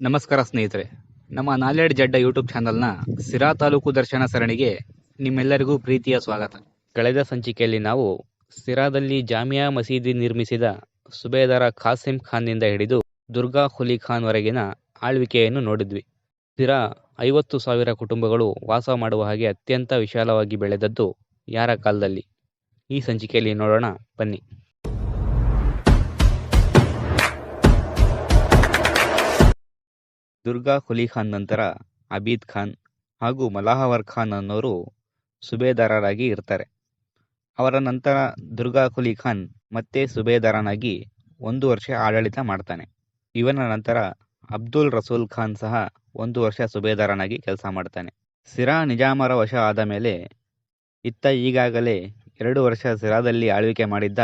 ನಮಸ್ಕಾರ ಸ್ನೇಹಿತರೆ. ನಮ್ಮ ನಾಲೆಡ್ ಜಡ್ಡ ಯೂಟ್ಯೂಬ್ ಚಾನಲ್ನ ಸಿರಾ ತಾಲೂಕು ದರ್ಶನ ಸರಣಿಗೆ ನಿಮ್ಮೆಲ್ಲರಿಗೂ ಪ್ರೀತಿಯ ಸ್ವಾಗತ. ಕಳೆದ ಸಂಚಿಕೆಯಲ್ಲಿ ನಾವು ಸಿರಾದಲ್ಲಿ ಜಾಮಿಯಾ ಮಸೀದಿ ನಿರ್ಮಿಸಿದ ಸುಬೇದಾರ ಖಾಸಿಂ ಖಾನ್ನಿಂದ ಹಿಡಿದು ದುರ್ಗಾ ಹುಲಿ ಖಾನ್ ವರೆಗಿನ ಆಳ್ವಿಕೆಯನ್ನು ನೋಡಿದ್ವಿ. ಸಿರಾ ಐವತ್ತು ಸಾವಿರ ಕುಟುಂಬಗಳು ವಾಸ ಮಾಡುವ ಹಾಗೆ ಅತ್ಯಂತ ವಿಶಾಲವಾಗಿ ಬೆಳೆದದ್ದು ಯಾರ ಕಾಲದಲ್ಲಿ? ಈ ಸಂಚಿಕೆಯಲ್ಲಿ ನೋಡೋಣ, ಬನ್ನಿ. ದುರ್ಗಾ ಕುಲಿ ಖಾನ್ ನಂತರ ಅಬೀದ್ ಖಾನ್ ಹಾಗೂ ಮಲಾಹವರ್ ಖಾನ್ ಅನ್ನೋರು ಸುಬೇದಾರರಾಗಿ ಇರ್ತಾರೆ. ಅವರ ನಂತರ ದುರ್ಗಾ ಕುಲಿ ಖಾನ್ ಮತ್ತೆ ಸುಬೇದಾರನಾಗಿ ಒಂದು ವರ್ಷ ಆಡಳಿತ ಮಾಡ್ತಾನೆ. ಇವನ ನಂತರ ಅಬ್ದುಲ್ ರಸೂಲ್ ಖಾನ್ ಸಹ ಒಂದು ವರ್ಷ ಸುಬೇದಾರನಾಗಿ ಕೆಲಸ ಮಾಡ್ತಾನೆ. ಸಿರಾ ನಿಜಾಮರ ವಶ ಆದ ಮೇಲೆ ಇತ್ತ ಈಗಾಗಲೇ ಎರಡು ವರ್ಷ ಸಿರಾದಲ್ಲಿ ಆಳ್ವಿಕೆ ಮಾಡಿದ್ದ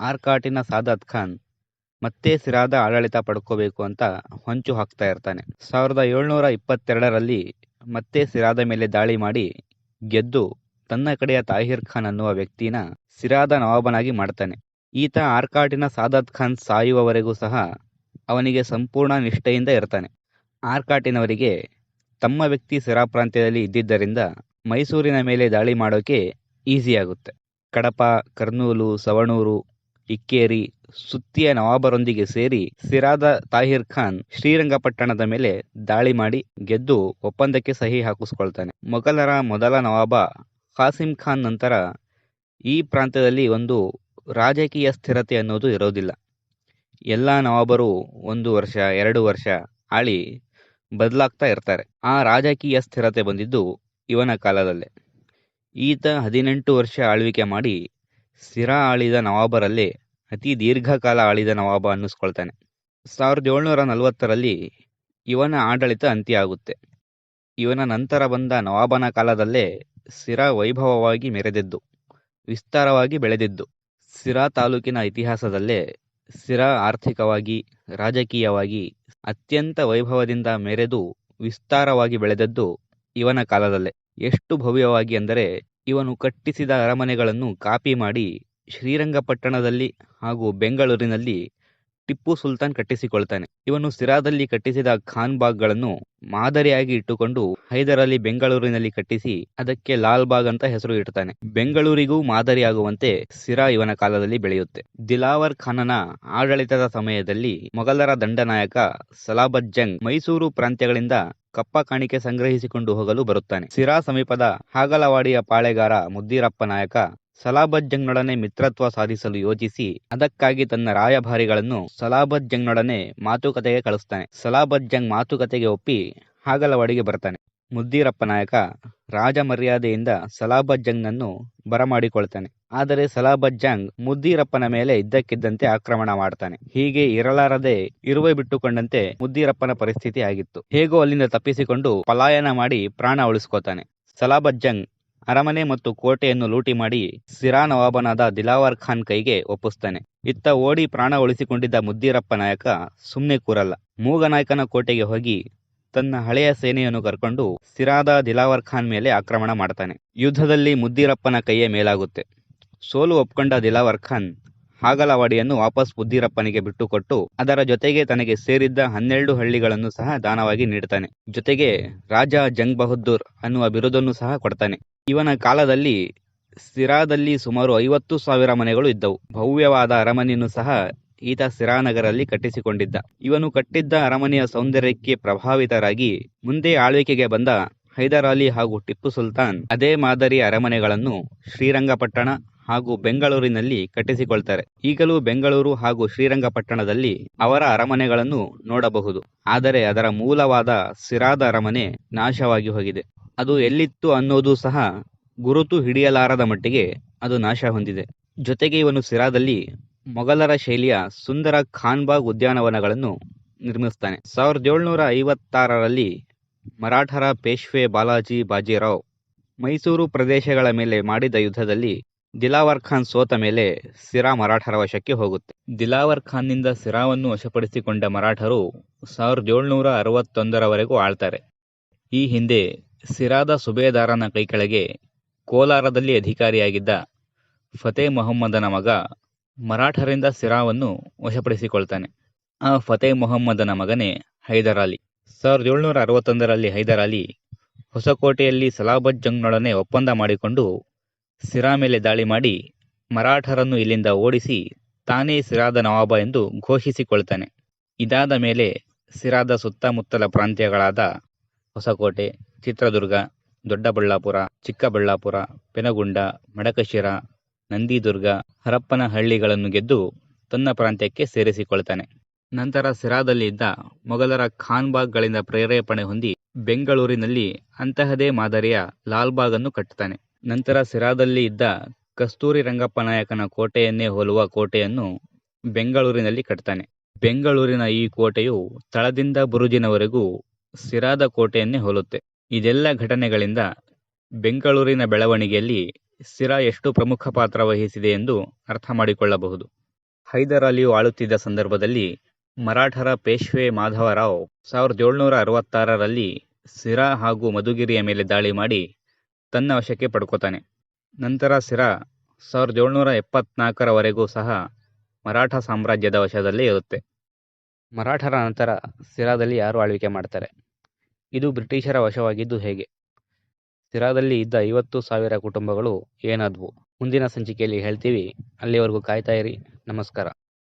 ಆರ್ಕಾಟಿನ ಸಾದತ್ ಖಾನ್ ಮತ್ತೆ ಸಿರಾದ ಆಡಳಿತ ಪಡ್ಕೋಬೇಕು ಅಂತ ಹೊಂಚು ಹಾಕ್ತಾ ಇರ್ತಾನೆ. ಸಾವಿರದ ಏಳ್ನೂರ ಇಪ್ಪತ್ತೆರಡರಲ್ಲಿ ಮತ್ತೆ ಸಿರಾದ ಮೇಲೆ ದಾಳಿ ಮಾಡಿ ಗೆದ್ದು ತನ್ನ ಕಡೆಯ ತಾಹಿರ್ ಖಾನ್ ಅನ್ನುವ ವ್ಯಕ್ತಿನ ಸಿರಾದ ನವಾಬನಾಗಿ ಮಾಡ್ತಾನೆ. ಈತ ಆರ್ಕಾಟಿನ ಸಾದತ್ ಖಾನ್ ಸಾಯುವವರೆಗೂ ಸಹ ಅವನಿಗೆ ಸಂಪೂರ್ಣ ನಿಷ್ಠೆಯಿಂದ ಇರ್ತಾನೆ. ಆರ್ಕಾಟಿನವರಿಗೆ ತಮ್ಮ ವ್ಯಕ್ತಿ ಸಿರಾ ಪ್ರಾಂತ್ಯದಲ್ಲಿ ಇದ್ದಿದ್ದರಿಂದ ಮೈಸೂರಿನ ಮೇಲೆ ದಾಳಿ ಮಾಡೋಕೆ ಈಸಿಯಾಗುತ್ತೆ. ಕಡಪ, ಕರ್ನೂಲು, ಸವಣೂರು, ಇಕ್ಕೇರಿ ಸುತ್ತಿಯ ನವಾಬರೊಂದಿಗೆ ಸೇರಿ ಸಿರಾದ ತಾಹಿರ್ ಖಾನ್ ಶ್ರೀರಂಗಪಟ್ಟಣದ ಮೇಲೆ ದಾಳಿ ಮಾಡಿ ಗೆದ್ದು ಒಪ್ಪಂದಕ್ಕೆ ಸಹಿ ಹಾಕಿಸ್ಕೊಳ್ತಾನೆ. ಮೊಘಲರ ಮೊದಲ ನವಾಬ ಖಾಸಿಂ ಖಾನ್ ನಂತರ ಈ ಪ್ರಾಂತ್ಯದಲ್ಲಿ ಒಂದು ರಾಜಕೀಯ ಸ್ಥಿರತೆ ಅನ್ನೋದು ಇರೋದಿಲ್ಲ. ಎಲ್ಲ ನವಾಬರು ಒಂದು ವರ್ಷ, ಎರಡು ವರ್ಷ ಆಳಿ ಬದಲಾಗ್ತಾ ಇರ್ತಾರೆ. ಆ ರಾಜಕೀಯ ಸ್ಥಿರತೆ ಬಂದಿದ್ದು ಇವನ ಕಾಲದಲ್ಲೇ. ಈತ ಹದಿನೆಂಟು ವರ್ಷ ಆಳ್ವಿಕೆ ಮಾಡಿ ಸಿರಾ ಆಳಿದ ನವಾಬರಲ್ಲೇ ಅತಿ ದೀರ್ಘಕಾಲ ಆಳಿದ ನವಾಬ ಅನ್ನಿಸ್ಕೊಳ್ತಾನೆ. ಸಾವಿರದ ಏಳ್ನೂರ ನಲವತ್ತರಲ್ಲಿ ಇವನ ಆಡಳಿತ ಅಂತ್ಯ ಆಗುತ್ತೆ ಇವನ ನಂತರ ಬಂದ ನವಾಬನ ಕಾಲದಲ್ಲೇ ಸಿರಾ ವೈಭವವಾಗಿ ಮೆರೆದಿದ್ದು, ವಿಸ್ತಾರವಾಗಿ ಬೆಳೆದಿದ್ದು. ಸಿರಾ ತಾಲೂಕಿನ ಇತಿಹಾಸದಲ್ಲೇ ಸಿರಾ ಆರ್ಥಿಕವಾಗಿ, ರಾಜಕೀಯವಾಗಿ ಅತ್ಯಂತ ವೈಭವದಿಂದ ಮೆರೆದು ವಿಸ್ತಾರವಾಗಿ ಬೆಳೆದದ್ದು ಇವನ ಕಾಲದಲ್ಲೇ. ಎಷ್ಟು ಭವ್ಯವಾಗಿ ಅಂದರೆ ಇವನು ಕಟ್ಟಿಸಿದ ಅರಮನೆಗಳನ್ನು ಕಾಪಿ ಮಾಡಿ ಶ್ರೀರಂಗಪಟ್ಟಣದಲ್ಲಿ ಹಾಗೂ ಬೆಂಗಳೂರಿನಲ್ಲಿ ಟಿಪ್ಪು ಸುಲ್ತಾನ್ ಕಟ್ಟಿಸಿಕೊಳ್ತಾನೆ. ಇವನು ಸಿರಾದಲ್ಲಿ ಕಟ್ಟಿಸಿದ ಖಾನ್ ಬಾಗ್ಗಳನ್ನು ಮಾದರಿಯಾಗಿ ಇಟ್ಟುಕೊಂಡು ಹೈದರಾಲಿ ಬೆಂಗಳೂರಿನಲ್ಲಿ ಕಟ್ಟಿಸಿ ಅದಕ್ಕೆ ಲಾಲ್ ಬಾಗ್ ಅಂತ ಹೆಸರು ಇಡ್ತಾನೆ. ಬೆಂಗಳೂರಿಗೂ ಮಾದರಿಯಾಗುವಂತೆ ಸಿರಾ ಇವನ ಕಾಲದಲ್ಲಿ ಬೆಳೆಯುತ್ತೆ. ದಿಲಾವರ್ ಖಾನನ ಆಡಳಿತದ ಸಮಯದಲ್ಲಿ ಮೊಘಲರ ದಂಡನಾಯಕ ಸಲಾಬತ್ ಜಂಗ್ ಮೈಸೂರು ಪ್ರಾಂತ್ಯಗಳಿಂದ ಕಪ್ಪ ಕಾಣಿಕೆ ಸಂಗ್ರಹಿಸಿಕೊಂಡು ಹೋಗಲು ಬರುತ್ತಾನೆ. ಸಿರಾ ಸಮೀಪದ ಹಾಗಲವಾಡಿಯ ಪಾಳೆಗಾರ ಮುದ್ದೀರಪ್ಪ ನಾಯಕ ಸಲಾಬತ್ ಮಿತ್ರತ್ವ ಸಾಧಿಸಲು ಯೋಜಿಸಿ ಅದಕ್ಕಾಗಿ ತನ್ನ ರಾಯಭಾರಿಗಳನ್ನು ಸಲಾಬತ್ ಜಂಗ್ನೊಡನೆ ಮಾತುಕತೆಗೆ ಕಳಿಸ್ತಾನೆ. ಸಲಾಬತ್ ಜಂಗ್ ಮಾತುಕತೆಗೆ ಒಪ್ಪಿ ಹಾಗಲವಾಡಿಗೆ ಬರ್ತಾನೆ. ಮುದ್ದೀರಪ್ಪ ನಾಯಕ ರಾಜ ಮರ್ಯಾದೆಯಿಂದ ಸಲಾಬತ್ ಜಂಗ್ನನ್ನು ಬರಮಾಡಿಕೊಳ್ತಾನೆ. ಆದರೆ ಸಲಾಬತ್ ಜಂಗ್ ಮುದ್ದೀರಪ್ಪನ ಮೇಲೆ ಇದ್ದಕ್ಕಿದ್ದಂತೆ ಆಕ್ರಮಣ ಮಾಡ್ತಾನೆ. ಹೀಗೆ ಇರಲಾರದೆ ಇರುವೆ ಬಿಟ್ಟುಕೊಂಡಂತೆ ಮುದ್ದೀರಪ್ಪನ ಪರಿಸ್ಥಿತಿ ಆಗಿತ್ತು. ಹೇಗೋ ಅಲ್ಲಿಂದ ತಪ್ಪಿಸಿಕೊಂಡು ಪಲಾಯನ ಮಾಡಿ ಪ್ರಾಣ ಉಳಿಸ್ಕೋತಾನೆ. ಸಲಾಬತ್ ಜಂಗ್ ಅರಮನೆ ಮತ್ತು ಕೋಟೆಯನ್ನು ಲೂಟಿ ಮಾಡಿ ಸಿರಾ ನವಾಬನಾದ ದಿಲಾವರ್ ಖಾನ್ ಕೈಗೆ ಒಪ್ಪಿಸ್ತಾನೆ. ಇತ್ತ ಓಡಿ ಪ್ರಾಣ ಉಳಿಸಿಕೊಂಡಿದ್ದ ಮುದ್ದೀರಪ್ಪ ನಾಯಕ ಸುಮ್ಮನೆ ಕೂರಲ್ಲ. ಮೂಗನಾಯಕನ ಕೋಟೆಗೆ ಹೋಗಿ ತನ್ನ ಹಳೆಯ ಸೇನೆಯನ್ನು ಕರ್ಕೊಂಡು ಸಿರಾದ ದಿಲಾವರ್ ಖಾನ್ ಮೇಲೆ ಆಕ್ರಮಣ ಮಾಡ್ತಾನೆ. ಯುದ್ಧದಲ್ಲಿ ಮುದ್ದೀರಪ್ಪನ ಕೈಯೇ ಮೇಲಾಗುತ್ತೆ. ಸೋಲು ಒಪ್ಕೊಂಡ ದಿಲಾವರ್ ಖಾನ್ ಹಾಗಲವಾಡಿಯನ್ನು ವಾಪಸ್ ಬುದ್ಧಿರಪ್ಪನಿಗೆ ಬಿಟ್ಟುಕೊಟ್ಟು ಅದರ ಜೊತೆಗೆ ತನಗೆ ಸೇರಿದ್ದ ಹನ್ನೆರಡು ಹಳ್ಳಿಗಳನ್ನು ಸಹ ದಾನವಾಗಿ ನೀಡ್ತಾನೆ. ಜೊತೆಗೆ ರಾಜ ಜಂಗ್ ಬಹದ್ದೂರ್ ಅನ್ನುವ ಬಿರುದನ್ನು ಸಹ ಕೊಡ್ತಾನೆ. ಇವನ ಕಾಲದಲ್ಲಿ ಸಿರಾದಲ್ಲಿ ಸುಮಾರು ಐವತ್ತು ಸಾವಿರ ಮನೆಗಳು ಇದ್ದವು. ಭವ್ಯವಾದ ಅರಮನೆಯನ್ನು ಸಹ ಈತ ಸಿರಾನಗರಲ್ಲಿ ಕಟ್ಟಿಸಿಕೊಂಡಿದ್ದ. ಇವನು ಕಟ್ಟಿದ್ದ ಅರಮನೆಯ ಸೌಂದರ್ಯಕ್ಕೆ ಪ್ರಭಾವಿತರಾಗಿ ಮುಂದೆ ಆಳ್ವಿಕೆಗೆ ಬಂದ ಹೈದರಾಲಿ ಹಾಗೂ ಟಿಪ್ಪು ಸುಲ್ತಾನ್ ಅದೇ ಮಾದರಿ ಅರಮನೆಗಳನ್ನು ಶ್ರೀರಂಗಪಟ್ಟಣ ಹಾಗೂ ಬೆಂಗಳೂರಿನಲ್ಲಿ ಕಟ್ಟಿಸಿಕೊಳ್ತಾರೆ. ಈಗಲೂ ಬೆಂಗಳೂರು ಹಾಗೂ ಶ್ರೀರಂಗಪಟ್ಟಣದಲ್ಲಿ ಅವರ ಅರಮನೆಗಳನ್ನು ನೋಡಬಹುದು. ಆದರೆ ಅದರ ಮೂಲವಾದ ಸಿರಾದ ಅರಮನೆ ನಾಶವಾಗಿ ಹೋಗಿದೆ. ಅದು ಎಲ್ಲಿತ್ತು ಅನ್ನೋದು ಸಹ ಗುರುತು ಹಿಡಿಯಲಾರದ ಮಟ್ಟಿಗೆ ಅದು ನಾಶ ಹೊಂದಿದೆ. ಜೊತೆಗೆ ಇವನು ಸಿರಾದಲ್ಲಿ ಮೊಘಲರ ಶೈಲಿಯ ಸುಂದರ ಖಾನ್ಬಾಗ್ ಉದ್ಯಾನವನಗಳನ್ನು ನಿರ್ಮಿಸ್ತಾನೆ. ಸಾವಿರದ ಏಳ್ನೂರ ಐವತ್ತಾರರಲ್ಲಿ ಮರಾಠರ ಪೇಶ್ವೆ ಬಾಲಾಜಿ ಬಾಜಿರಾವ್ ಮೈಸೂರು ಪ್ರದೇಶಗಳ ಮೇಲೆ ಮಾಡಿದ ಯುದ್ಧದಲ್ಲಿ ದಿಲಾವರ್ ಖಾನ್ ಸೋತ ಮೇಲೆ ಸಿರಾ ಮರಾಠರ ವಶಕ್ಕೆ ಹೋಗುತ್ತೆ. ದಿಲಾವರ್ ಖಾನ್ನಿಂದ ಸಿರಾವನ್ನು ವಶಪಡಿಸಿಕೊಂಡ ಮರಾಠರು ಸಾವಿರದ ಏಳ್ನೂರ ಅರವತ್ತೊಂದರವರೆಗೂ ಆಳ್ತಾರೆ. ಈ ಹಿಂದೆ ಸಿರಾದ ಸುಬೇದಾರನ ಕೈಕೆಳಗೆ ಕೋಲಾರದಲ್ಲಿ ಅಧಿಕಾರಿಯಾಗಿದ್ದ ಫತೇ ಮೊಹಮ್ಮದನ ಮಗ ಮರಾಠರಿಂದ ಸಿರಾವನ್ನು ವಶಪಡಿಸಿಕೊಳ್ತಾನೆ. ಆ ಫತೇ ಮೊಹಮ್ಮದನ ಮಗನೇ ಹೈದರ್ ಅಲಿ. ಸಾವಿರದ ಏಳುನೂರ ಅರವತ್ತೊಂದರಲ್ಲಿ ಹೈದರ್ ಅಲಿ ಹೊಸಕೋಟೆಯಲ್ಲಿ ಸಲಾಬತ್ ಜಂಗ್ನೊಡನೆ ಒಪ್ಪಂದ ಮಾಡಿಕೊಂಡು ಸಿರಾ ಮೇಲೆ ದಾಳಿ ಮಾಡಿ ಮರಾಠರನ್ನು ಇಲ್ಲಿಂದ ಓಡಿಸಿ ತಾನೇ ಸಿರಾದ ನವಾಬ ಎಂದು ಘೋಷಿಸಿಕೊಳ್ತಾನೆ. ಇದಾದ ಮೇಲೆ ಸಿರಾದ ಸುತ್ತಮುತ್ತಲ ಪ್ರಾಂತ್ಯಗಳಾದ ಹೊಸಕೋಟೆ, ಚಿತ್ರದುರ್ಗ, ದೊಡ್ಡಬಳ್ಳಾಪುರ, ಚಿಕ್ಕಬಳ್ಳಾಪುರ, ಪೆನಗುಂಡ, ಮಡಕಶಿರ, ನಂದಿದುರ್ಗ, ಹರಪ್ಪನಹಳ್ಳಿಗಳನ್ನು ಗೆದ್ದು ತನ್ನ ಪ್ರಾಂತ್ಯಕ್ಕೆ ಸೇರಿಸಿಕೊಳ್ತಾನೆ. ನಂತರ ಸಿರಾದಲ್ಲಿ ಇದ್ದ ಮೊಘಲರ ಖಾನ್ಬಾಗ್ಗಳಿಂದ ಪ್ರೇರೇಪಣೆ ಹೊಂದಿ ಬೆಂಗಳೂರಿನಲ್ಲಿ ಅಂತಹದೇ ಮಾದರಿಯ ಲಾಲ್ಬಾಗ್ ಅನ್ನು ಕಟ್ಟುತ್ತಾನೆ. ನಂತರ ಸಿರಾದಲ್ಲಿ ಇದ್ದ ಕಸ್ತೂರಿ ರಂಗಪ್ಪ ನಾಯಕನ ಕೋಟೆಯನ್ನೇ ಹೋಲುವ ಕೋಟೆಯನ್ನು ಬೆಂಗಳೂರಿನಲ್ಲಿ ಕಟ್ತಾನೆ. ಬೆಂಗಳೂರಿನ ಈ ಕೋಟೆಯು ತಳದಿಂದ ಬುರುಜಿನವರೆಗೂ ಸಿರಾದ ಕೋಟೆಯನ್ನೇ ಹೋಲುತ್ತೆ. ಇದೆಲ್ಲ ಘಟನೆಗಳಿಂದ ಬೆಂಗಳೂರಿನ ಬೆಳವಣಿಗೆಯಲ್ಲಿ ಸಿರಾ ಎಷ್ಟು ಪ್ರಮುಖ ಪಾತ್ರ ವಹಿಸಿದೆ ಎಂದು ಅರ್ಥ ಮಾಡಿಕೊಳ್ಳಬಹುದು. ಹೈದರಾಲಿಯು ಆಳುತ್ತಿದ್ದ ಸಂದರ್ಭದಲ್ಲಿ ಮರಾಠರ ಪೇಶ್ವೆ ಮಾಧವರಾವ್ ಸಾವಿರದ ಏಳುನೂರ ಅರವತ್ತಾರರಲ್ಲಿ ಸಿರಾ ಹಾಗೂ ಮಧುಗಿರಿಯ ಮೇಲೆ ದಾಳಿ ಮಾಡಿ ತನ್ನ ವಶಕ್ಕೆ ಪಡ್ಕೋತಾನೆ. ನಂತರ ಸಿರಾ ಸಾವಿರದ ಏಳುನೂರ ಎಪ್ಪತ್ನಾಲ್ಕರವರೆಗೂ ಸಹ ಮರಾಠ ಸಾಮ್ರಾಜ್ಯದ ವಶದಲ್ಲೇ ಇರುತ್ತೆ. ಮರಾಠರ ನಂತರ ಸಿರಾದಲ್ಲಿ ಯಾರು ಆಳ್ವಿಕೆ ಮಾಡ್ತಾರೆ? ಇದು ಬ್ರಿಟಿಷರ ವಶವಾಗಿದ್ದು ಹೇಗೆ? ಸಿರಾದಲ್ಲಿ ಇದ್ದ ಐವತ್ತು ಸಾವಿರ ಕುಟುಂಬಗಳು ಏನಾದ್ವು? ಮುಂದಿನ ಸಂಚಿಕೆಯಲ್ಲಿ ಹೇಳ್ತೀವಿ. ಅಲ್ಲಿವರೆಗೂ ಕಾಯ್ತಾ ಇರಿ. ನಮಸ್ಕಾರ.